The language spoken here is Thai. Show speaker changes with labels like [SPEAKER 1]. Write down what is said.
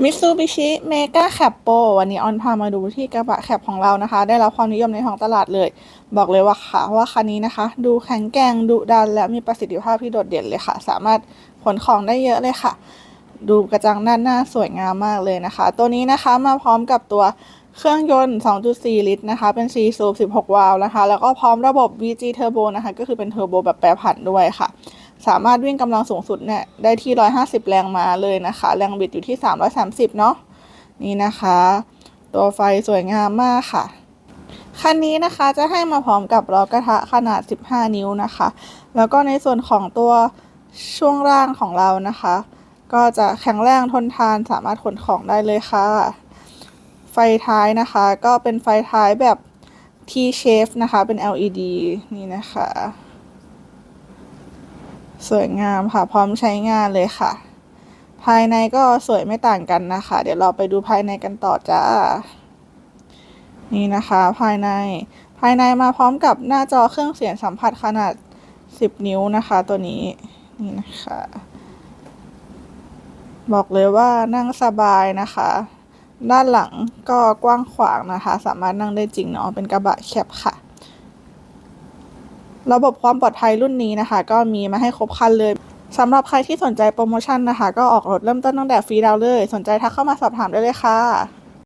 [SPEAKER 1] มิตซูบิชิเมกาแคปโปวันนี้ออนพามาดูที่กระบะแคปของเรานะคะ ได้รับความนิยมในท้องตลาดเลย บอกเลยว่าค่ะว่าคันนี้นะคะ ดูแข็งแกร่งดุดัน และมีประสิทธิภาพที่โดดเด่นเลยค่ะ สามารถขนของได้เยอะเลยค่ะ ดูกระจังด้านหน้าสวยงามมากเลยนะคะ ตัวนี้นะคะมาพร้อมกับตัวเครื่องยนต์ 2.4 ลิตรนะคะ เป็น 4 สูบ 16 วาล์วนะคะ แล้วก็พร้อมระบบ VG Turbo นะคะ ก็คือเป็นเทอร์โบแบบแปรผันด้วยค่ะ สามารถวิ่งกำลังสูงสุดเนี่ยได้ที่ 150 แรงม้าเลยนะคะ แรงบิดอยู่ที่ 330 เนาะนี่นะคะ ตัวไฟสวยงามมากค่ะ คันนี้นะคะจะให้มาพร้อมกับล้อกระทะขนาด 15 นิ้วนะคะ แล้วก็ในส่วนของตัวช่วงล่างของเรานะคะ ก็จะแข็งแรงทนทานสามารถขนของได้เลยค่ะ ไฟท้ายนะคะ ก็เป็นไฟท้ายแบบ T shape นะคะเป็น LED นี่นะคะ สวยงามค่ะ พร้อมใช้งานเลยค่ะ ภายในก็สวยไม่ต่างกันนะคะ เดี๋ยวเราไปดูภายในกันต่อจ้า นี่นะคะ ภายใน ภายในมาพร้อมกับหน้าจอเครื่องเสียงสัมผัสขนาด 10 นิ้วนะคะ ตัวนี้ นี่นะคะ บอกเลยว่านั่งสบายนะคะ ด้านหลังก็กว้างขวางนะคะ สามารถนั่งได้จริงเนาะ เป็นกระบะแคบค่ะ ระบบความปลอดภัยรุ่นนี้นะคะ ก็มีมาให้ครบครันเลยสำหรับใครที่สนใจโปรโมชั่นนะคะ ก็ออกรถเริ่มต้นตั้งแต่ฟรีดาวเลย สนใจทักเข้ามาสอบถามได้เลยค่ะ